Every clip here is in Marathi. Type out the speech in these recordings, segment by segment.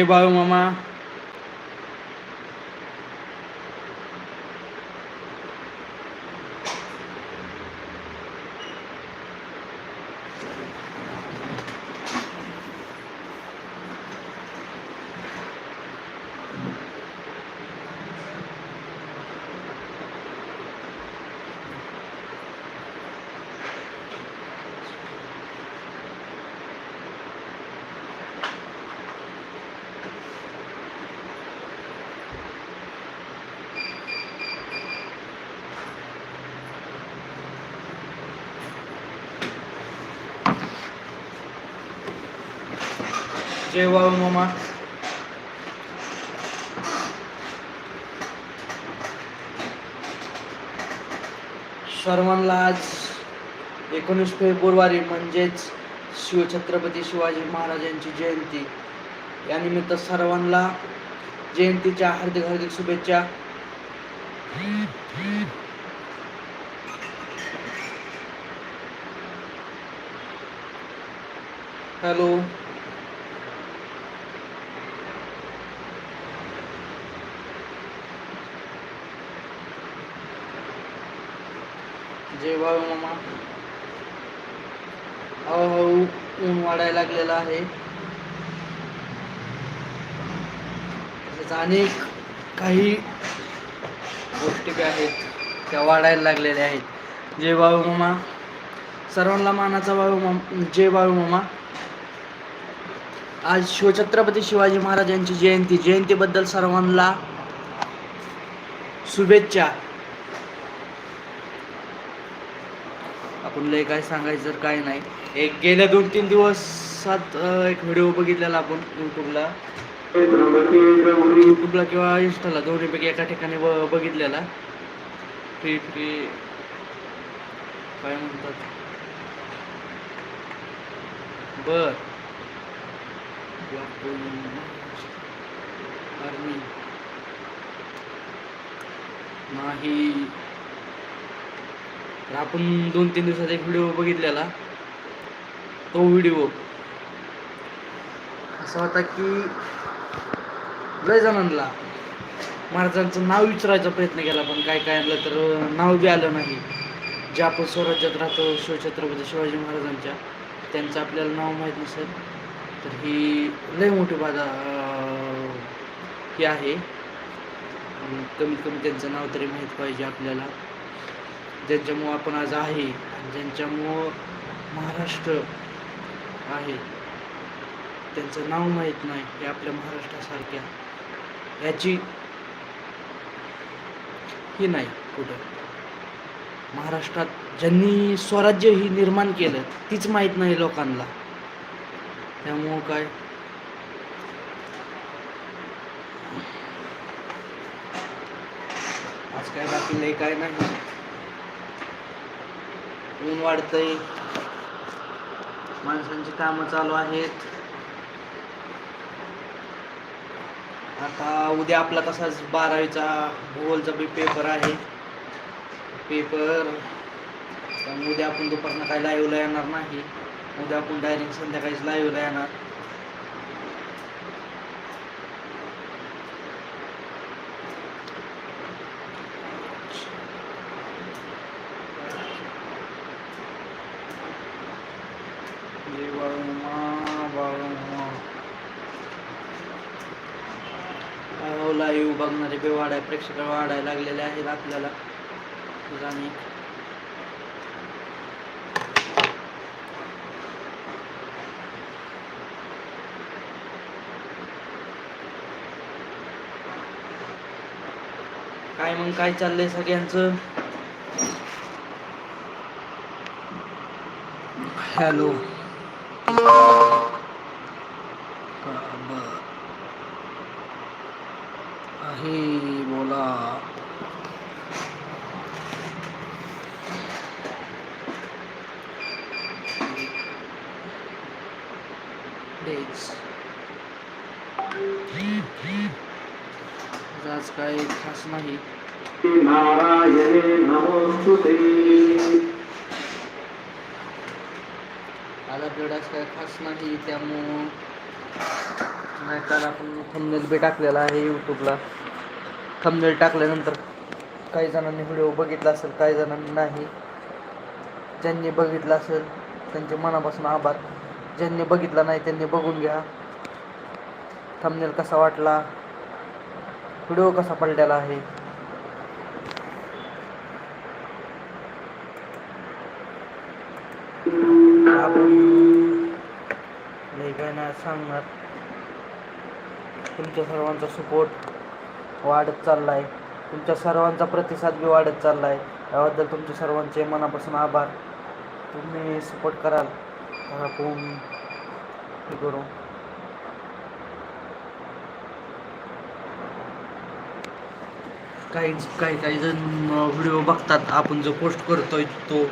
जय बाळू मामा जय मामा. सर्वांना आज एकोणीस फेब्रुवारी म्हणजेच शिवछत्रपती शिवाजी महाराजांची जयंती. यानिमित्त सर्वांना जयंतीच्या हार्दिक हार्दिक शुभेच्छा. हॅलो. जय बाळू मामा. हळूहळू ऊन वाढायला लागलेला आहे. तसेच अनेक काही गोष्टी आहेत त्या वाढायला लागलेल्या आहेत. जय वाळू मामा. सर्वांना मानाचा वाळू मामा. जय वाळू मामा. आज शिवछत्रपती शिवाजी महाराजांची जयंती. जयंतीबद्दल सर्वांना शुभेच्छा. आपण लय काय सांगायचं काय नाही. एक गेल्या दोन तीन दिवसात एक व्हिडिओ बघितलेला आपण यूट्यूबला यूट्यूबला किंवा इन्स्टाला दोन्हीपैकी एका ठिकाणी बघितलेला. फ्री फ्री काय म्हणतात? बर. आर्मी नाही तर आपण दोन तीन दिवसात एक व्हिडिओ बघितलेला. तो व्हिडिओ असा होता की लय जणांना महाराजांचं नाव विचारायचा प्रयत्न केला पण काय काय आणलं तर नाव बी आलं नाही. जे आपण स्वराज्यात राहतो शिवछत्रपती शिवाजी महाराजांच्या त्यांचं आपल्याला नाव माहीत नसेल तर ही लय मोठी बाधा ही आहे. कमीत कमी त्यांचं नाव तरी माहीत पाहिजे आपल्याला. ज्यांच्यामुळं आपण आज आहे आणि ज्यांच्यामुळं महाराष्ट्र आहे. त्यांचं नाव माहीत नाही हे आपल्या महाराष्ट्रासारख्या. याची ही नाही कुठं. महाराष्ट्रात ज्यांनी स्वराज्य ही निर्माण केलं तीच माहीत नाही लोकांना. त्यामुळं काय? आज काय बाकी नाही काय नाही. ऊन वाढतंय. माणसांची कामं चालू आहेत. आता उद्या आपला तसाच बारावीचा भूगोलचा बी पेपर आहे. पेपर. उद्या आपण दुपारनं काही लाईव्हला येणार नाही. उद्या आपण डायरेक्ट संध्याकाळीच लाईव्हला येणार जय बाळूमा बाळूमा लाईव्ह बघणारे बी वाढाय प्रेक्षक वाढायला लागलेले आहेत आपल्याला. आणि काय मग काय चाललंय सगळ्यांचं? हॅलो आहे बोला डेज आज काय खास नाही नारायणे नमोस्तुते आज काय खास नाही त्यामुळं नाही काल आपण थंबनेल बी टाकलेला आहे यूट्यूबला थंबनेल टाकल्यानंतर काही जणांनी व्हिडिओ बघितला असेल काही जणांनी नाही. ज्यांनी बघितलं असेल त्यांचे मनापासून आभार. ज्यांनी बघितला नाही त्यांनी बघून घ्या. थंबनेल कसा वाटला? व्हिडिओ कसा पडलेला आहे? आपण लई काय नाही सांगणार. तुमच्या सर्वांचा सपोर्ट वाढत चालला आहे तुमच्या सर्वांचा प्रतिसाद बी वाढत चालला आहे याबद्दल तुमचे सर्वांचे मनापासून आभार. तुम्ही सपोर्ट कराल तर आपण हे करू. काही काही काही जण व्हिडिओ बघतात. आपण जो पोस्ट करतोय तो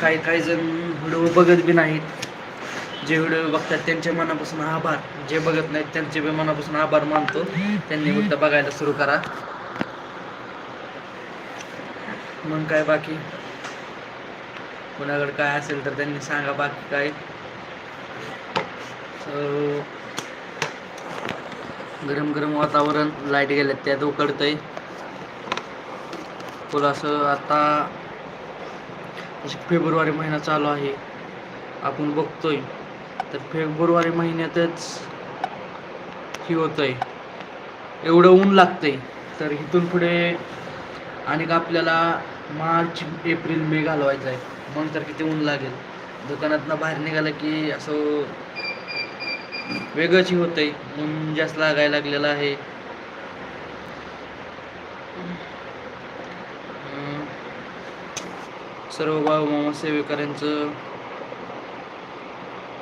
काही काही जण व्हिडिओ बघत बी नाहीत. जे व्हिडिओ बघतात त्यांच्या मनापासून आभार जे बघत नाहीत त्यांचे बी मनापासून आभार मानतो. त्यांनी फक्त बघायला सुरू करा. मग काय बाकी? कोणाकडे काय असेल तर त्यांनी सांगा बाकी काय गरम गरम वातावरण लाइट गेल्यात त्यात उकडतंय. तुला असं आता फेब्रुवारी महिना चालू आहे आपण बघतोय. तर फेब्रुवारी महिन्यातच हे होतंय. एवढं ऊन लागतंय. तर इथून पुढे आणि आपल्याला मार्च एप्रिल मे घालवायचं आहे मग तर किती ऊन लागेल. दुकानातनं बाहेर निघालं की असं वेगळंच होतं होतंय. ऊन जास्त लागायला लागलेलं आहे. सर्व भाऊ मामा सेवेकऱ्यांचं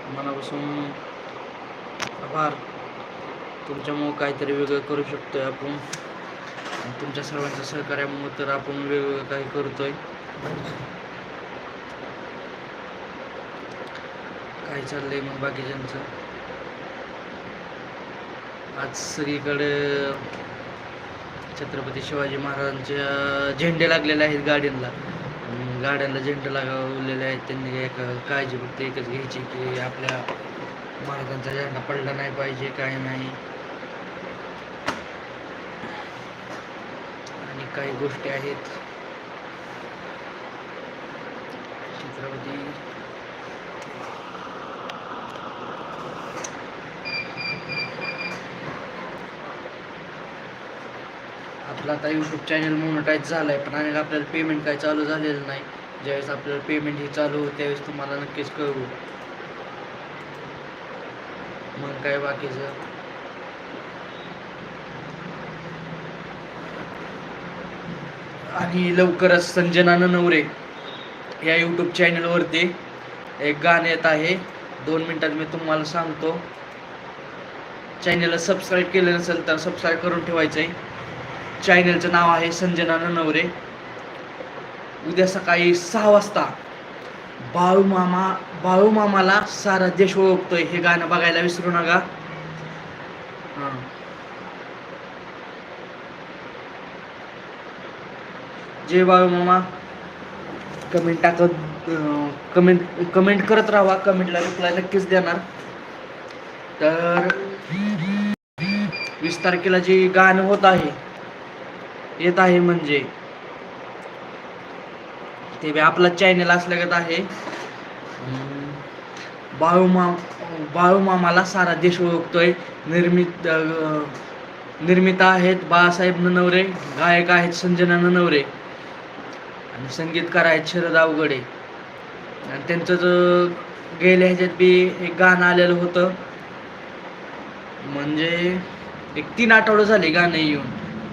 मनापासून आभार. तुमच्यामुळं काहीतरी वेगळं करू शकतो आहे आपण तुमच्या सर्वांच्या सहकार्यामुळं तर आपण वेगवेगळं काही करतो आहे काय चाललंय मग बाकीच्यांचं? आज सगळीकडे छत्रपती शिवाजी महाराजांच्या झेंडे लागलेले आहेत गाड्यांना गाड्यांना झेंडे लागवलेले आहेत. त्यांनी एक काळजी फक्त एकच घ्यायची की आपल्या महाराजांचा झेंडा पडला नाही पाहिजे काय नाही. आणि काही गोष्टी आहेत. छत्रपती आपलं आता यूट्यूब चॅनल मोनोटाईज झालं आहे पण आणि आपल्याला पेमेंट काय चालू झालेलं नाही. ज्यावेळेस आपल्याला पेमेंट ही चालू होईल त्यावेळेस तुम्हाला नक्कीच कळवू मग काय बाकीचं? आणि लवकरच संजना नवरे या यूट्यूब चॅनलवरती एक गाणं येत आहे. दोन मिनिटात मी तुम्हाला सांगतो. चॅनलला सबस्क्राईब केलं नसेल तर सबस्क्राईब करून ठेवायचं आहे चॅनलचं नाव आहे संजना नवरे उद्या सकाळी सहा वाजता बाळू मामा बाळू मामाला सारा देश ओळखतोय. हे गाणं बघायला विसरू नका. हां. जय बाळू मामा. कमेंट टाकत कमेंट कमेंट करत राहा. कमेंटला रिप्लाय नक्कीच देणार. तर वीस तारखेला जे गाणं होत आहे येत आहे म्हणजे. ते बी आपला चॅनल असल्यागत आहे. बाळूमा बाळूमामाला सारा देश ओळखतोय. निर्मित निर्मिता आहेत बाळासाहेब ननवरे गायक आहेत संजना ननवरे. आणि संगीतकार आहेत शरद अवगडे आणि त्यांचं जो गेल्या ह्याच्यात बी एक गाणं आलेलं होतं. म्हणजे एक तीन आठवडं झाले गाणं येऊन.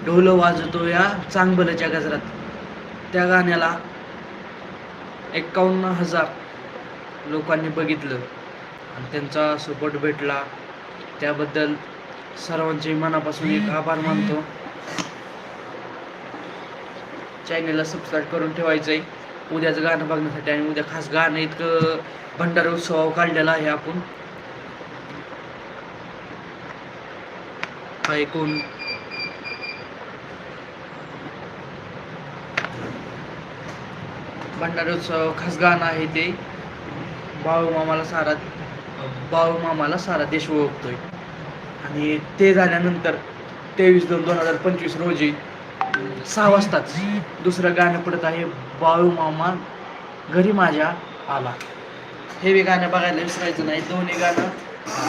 ढोल वाजतो या चांगबलच्या गजरात. त्या गाण्याला एकावन्न हजार लोकांनी बघितलं आणि त्यांचा सपोर्ट भेटला. त्याबद्दल सर्वांचे मनापासून एक आभार मानतो. चॅनलला सबस्क्राईब करून ठेवायचं आहे उद्याचं गाणं बघण्यासाठी आणि उद्या खास गाणं इतकं भंडारा उत्सव काढलेला आहे आपण. ऐकून भंडारोत्सव खासगान खास गाणं आहे ते. बाळूमामाला सारा बाळूमामाला सारा देश ओळखतोय. आणि ते झाल्यानंतर तेवीस दोन दोन हजार पंचवीस रोजी सहा वाजताच दुसरं गाणं पडत आहे बाळू मामा घरी माझ्या आला. हे बी गाणं बघायला विसरायचं नाही. दोन्ही गाणं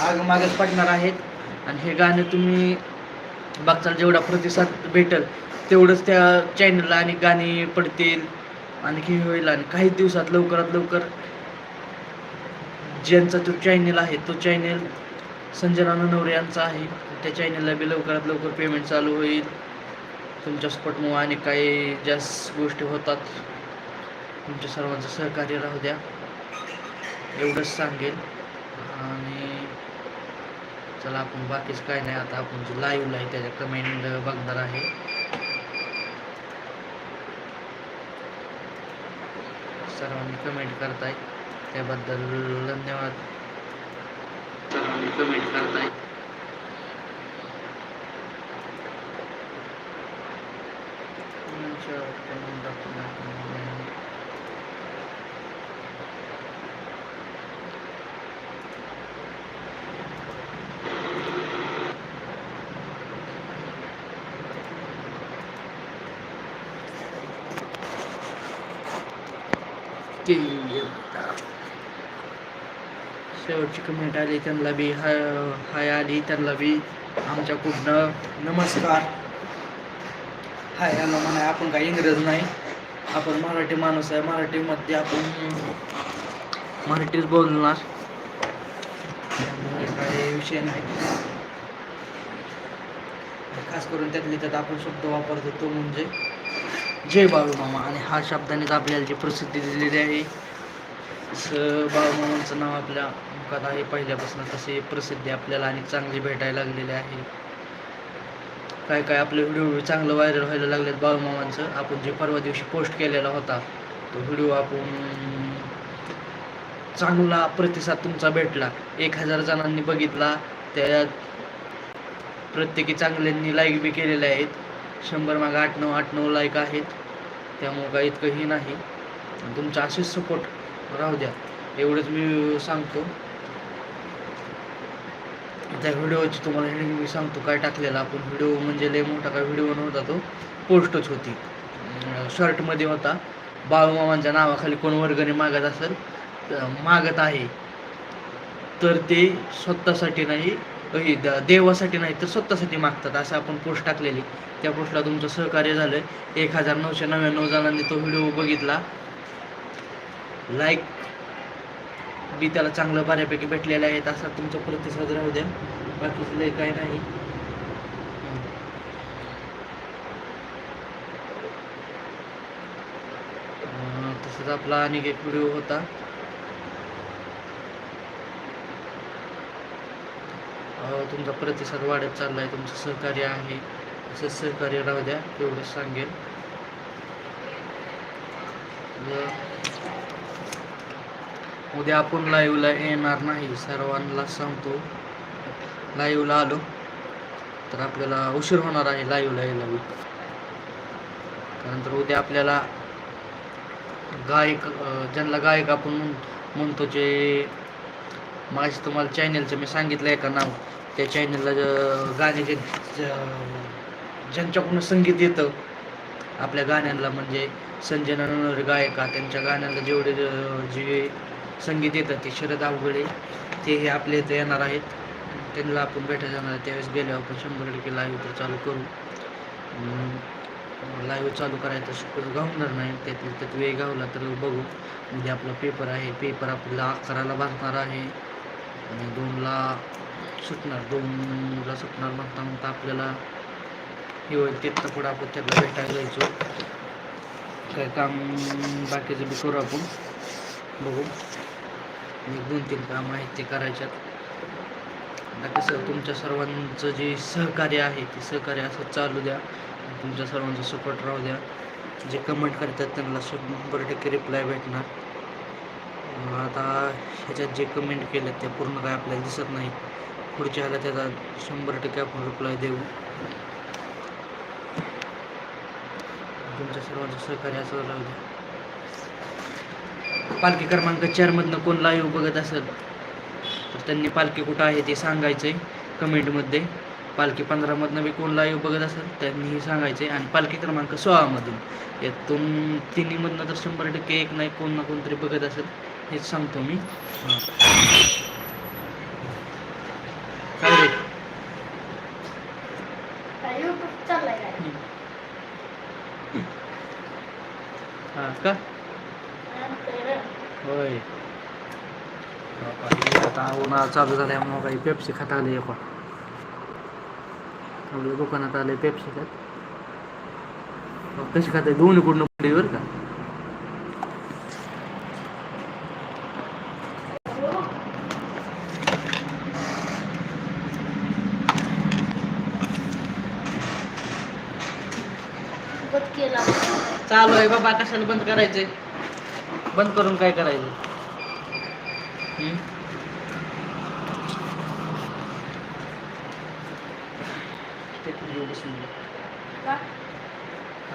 आगमागच पडणार आहेत. आणि हे गाणं तुम्ही बघताल जेवढा प्रतिसाद भेटेल तेवढंच त्या चॅनलला आणि गाणी पडतील. आणखी होईल आणि काही दिवसात लवकरात लवकर ज्यांचा जो चॅनेल आहे तो चॅनेल संजना नवरे यांचा आहे. त्या चॅनेलला बी लवकरात लवकर पेमेंट चालू होईल. तुमच्या सपोर्टमुळे आणि काही जास्त गोष्टी होतात. तुमच्या सर्वांचं सहकार्य राहू द्या. एवढंच सांगेल. आणि चला आपण बाकीच काय नाही. आता आपण जो लाईव्ह आहे त्याच्या कमेंट बघणार आहे. सर्वांनी कमेंट करताय. त्याबद्दल धन्यवाद. सर्वांनी कमेंट करताय. शेवटची कमेंट आली त्यांना बी हाय हाय आली त्यांना बी आमच्याकडनं नमस्कार. हाय आला म्हणा आपण काही इंग्रज नाही. आपण मराठी माणूस आहे मराठीमध्ये आपण मराठीच बोलणार. त्यामुळे काही विषय नाही. खास करून त्यातली त्यात आपण शब्द वापरतो तो म्हणजे जय बाळूमामा आणि हा शब्दानेच आपल्याला जी प्रसिद्धी दिलेली आहे तसं बाळूमामांचं नाव आपल्या मुखात आहे पहिल्यापासून तसे प्रसिद्धी आपल्याला आणि चांगली भेटायला लागलेली आहे. काय काय आपले व्हिडिओ चांगलं व्हायरल व्हायला लागलेत बाळूमामांचं आपण जे परवा दिवशी पोस्ट केलेला होता तो व्हिडिओ आपण चांगला प्रतिसाद तुमचा भेटला. एक हजार जणांनी बघितला त्यात प्रत्येकी चांगल्यांनी लाईक बी केलेले आहेत. शंभर मागं आठ नऊ आठ नऊ लाईक आहेत. त्यामुळं काही इतकंही नाही. तुमचा असेच सपोर्ट राहू द्या. एवढंच मी सांगतो. त्या व्हिडिओची तुम्हाला हेडिंग मी सांगतो काय टाकलेला आपण. व्हिडिओ म्हणजे लय मोठा काय व्हिडिओ नव्हता तो पोस्टच होती. शर्टमध्ये होता. बाळूमामांच्या नावाखाली कोण वर्गाने मागत असेल तर मागत आहे. तर ते स्वतःसाठी नाही देवासाठी नाही तर स्वतःसाठी मागतात असं आपण पोस्ट टाकलेली. त्या पोस्टला तुमचं सहकार्य झालं एक हजार नऊशे नव्याण्णव जणांनी तो व्हिडिओ बघितला. लाईक बी त्याला चांगलं बऱ्यापैकी भेटलेलं आहेत असा तुमचा प्रतिसाद राहू द्या. बाकीचं लय काय नाही. तसंच आपला आणि एक व्हिडिओ होता. तुमचा प्रतिसाद वाढत चालला आहे तुमचं सहकार्य आहे. असं सहकार्य राहू द्या एवढंच सांगेल उद्या आपण लाईव्हला येणार नाही सर्वांना सांगतो. लाईव्हला आलो तर आपल्याला उशीर होणार आहे लाईव्हला यायला. बी त्यानंतर उद्या आपल्याला गायक ज्यांना गायक आपण म्हण म्हणतो जे माझी तुम्हाला चॅनलचं मी सांगितलं आहे का नाव. त्या चॅनलला गाणे जे ज्यांच्याकडून संगीत येतं आपल्या गाण्यांना म्हणजे संजय ननवरे गायका त्यांच्या गाण्यांना जेवढे जे संगीत येतं ते शरद अवघडे ते हे आपल्या इथं येणार आहेत. त्यांना आपण भेटायला जाणार आहे. त्यावेळेस गेल्यावर आपण शंभर टक्के लाईव्ह तर चालू करू. लाईव्ह चालू करायचं शिकवलं गावणार नाही. त्यातल्या त्यात वेळ गावला तर बघू. म्हणजे आपला पेपर आहे. पेपर आपल्याला अकराला भरणार आहे. आणि दोनला सुटणार दोनला सुटणार म्हणता म्हणता आपल्याला हे होईल तिथं पुढं आपण त्याला भेटायला जायचो. काय काम बाकीचं बी करू आपण बघू. आणि दोन तीन काम आहेत ते करायच्यात. आता कसं तुमच्या सर्वांचं जे सहकार्य आहे ते सहकार्य असं चालू द्या. तुमच्या सर्वांचा सपोर्ट राहू द्या. जे कमेंट करतात त्यांना शंभर टक्के रिप्लाय भेटणार. मग आता ह्याच्यात जे कमेंट केले ते पूर्ण काय आपल्याला दिसत नाही. पुढच्या ह्याला त्याचा शंभर टक्के आपण रिप्लाय देऊ. तुमच्या सर्वांचं सहकार्य असं राहू द्या. पालखी क्रमांक चारमधनं कोण लाईव्ह बघत असेल तर त्यांनी पालखी कुठं आहे ते सांगायचं आहे कमेंटमध्ये पालखी पंधरामधनं बी कोण लाईव्ह बघत असेल त्यांनीही सांगायचे आणि पालखी क्रमांक सोळामधून यातून तिन्हीमधनं तर शंभर टक्के एक नाही कोण ना कोणतरी बघत असेल. हेच सांगतो मी. काय रे? हां का? होय. आता उन्हाळा चालू झाल्यामुळं काही पेप्सी खाता आले का आपल्या दुकानात आले पेप्सी खात. कशी खाते दोन्ही कुठनं पुढे बरं का बंद केला आहे बाबा कशाला बंद करायचंय? बंद करून काय करायचं?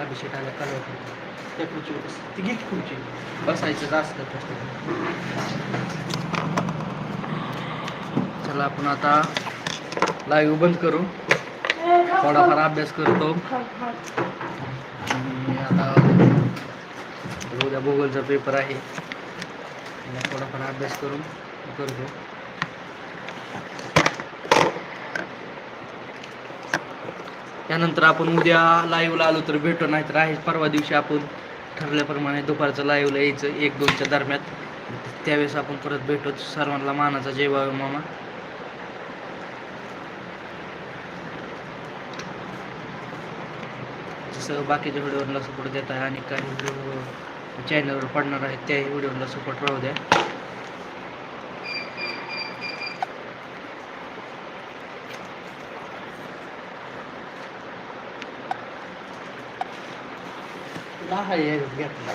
अभिषेक आला कालवा त्या खुर्चीवर बस. ती की खुर्ची. बसायचं फक्त चला आपण आता लाईव्ह बंद करू. थोडाफार अभ्यास करतो आणि आता उद्या भूगोलचा पेपर आहे. थोडाफार अभ्यास करून करतो. त्यानंतर आपण उद्या लाईव्हला आलो तर भेटू नाही तर आहे परवा दिवशी आपण ठरल्याप्रमाणे दुपारचं लाईव्हला यायचं एक दोनच्या दरम्यान. त्यावेळेस आपण परत भेटू. सर्वांना मानाचा जय बाबा मामा. जसं बाकीच्या व्हिडिओला सपोर्ट देत आहे आणि काही व्हिडिओ चॅनलवर पडणार आहेत त्याही व्हिडिओला सपोर्ट राहू द्या दहा आहे घेतला